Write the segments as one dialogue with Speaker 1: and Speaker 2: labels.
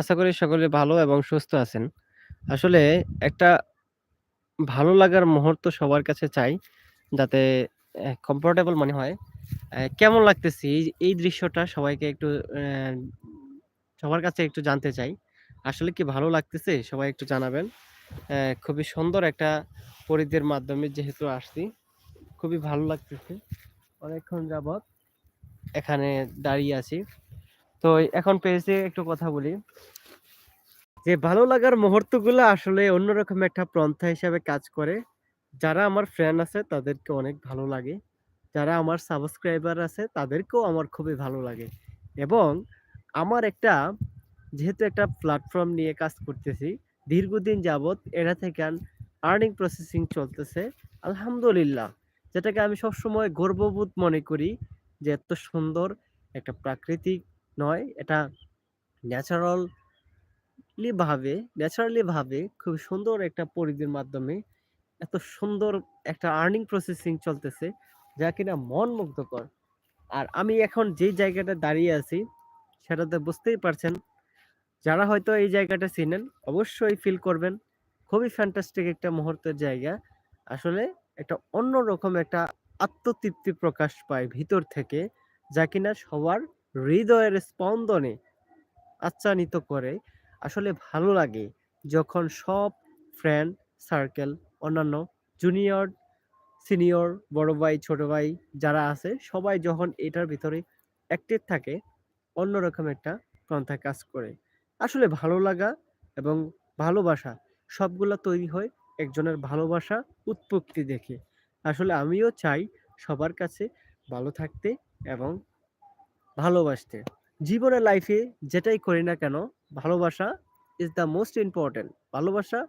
Speaker 1: আশা করি সকলে ভালো এবং সুস্থ আছেন। আসলে একটা ভালো লাগার মুহূর্ত সবার কাছে চাই, যাতে কমফোর্টেবল মনে হয়। কেমন লাগতেছি এই দৃশ্যটা সবাইকে একটু সবার কাছে একটু জানতে চাই। আসলে কি ভালো লাগতেছে? সবাই একটু জানাবেন। খুবই সুন্দর একটা পরিধির মাধ্যমে যেহেতু আসছি, খুবই ভালো লাগতেছে। অনেকক্ষণ যাবৎ এখানে দাঁড়িয়ে আছি। তো এখন পেয়েছি একটু কথা বলি। যে ভালো লাগার মুহূর্তগুলো আসলে অন্যরকম একটা পন্থা হিসাবে কাজ করে। যারা আমার ফ্রেন্ড আছে তাদেরকে অনেক ভালো লাগে। যারা আমার সাবস্ক্রাইবার আছে তাদেরকেও আমার খুবই ভালো লাগে। এবং আমার একটা যেহেতু একটা প্ল্যাটফর্ম নিয়ে কাজ করতেছি, দীর্ঘদিন যাবৎ এটা থেকে আর্নিং প্রসেসিং চলতেছে। আলহামদুলিল্লাহ। যেটাকে আমি সবসময় গর্ববোধ মনে করি যে এত সুন্দর একটা প্রাকৃতিক নয়, এটা ন্যাচারাল ভাবে ন্যাচারালি ভাবে খুব সুন্দর একটা পরিধির মাধ্যমে এত সুন্দর একটা আর্নিং প্রসেসিং চলতেছে, যা কিনা মন মুগ্ধকর। আর আমি এখন যেই জায়গাটা দাঁড়িয়ে আছি, সেটাতে বুঝতেই পারছেন। যারা হয়তো এই জায়গাটা চিনেন অবশ্যই ফিল করবেন। খুবই ফ্যান্টাস্টিক একটা মুহূর্তের জায়গা। আসলে একটা অন্যরকম একটা আত্মতৃপ্তি প্রকাশ পায় ভিতর থেকে, যা কিনা সবার হৃদয়ের স্পন্দনে আচ্ছানিত করে। আসলে ভালো লাগে যখন সব ফ্রেন্ড সার্কেল, অন্যান্য জুনিয়র, সিনিয়র, বড় ভাই, ছোট ভাই যারা আছে সবাই যখন এটার ভিতরে অ্যাক্টিভ থাকে, অন্যরকম একটা পন্থা কাজ করে। আসলে ভালো লাগা এবং ভালোবাসা সবগুলা তৈরি হয় একজনের ভালোবাসা উৎপত্তি দেখে। আসলে আমিও চাই সবার কাছে ভালো থাকতে এবং ভালোবাসতে। জীবনের লাইফে যেটাই করি না কেন, ভালোবাসা ইজ দ্য মোস্ট ইম্পর্টেন্ট ভালোবাসা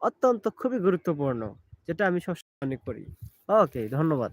Speaker 1: অত্যন্ত খুবই গুরুত্বপূর্ণ। যেটা আমি সবসময় মনে করি। ওকে, ধন্যবাদ।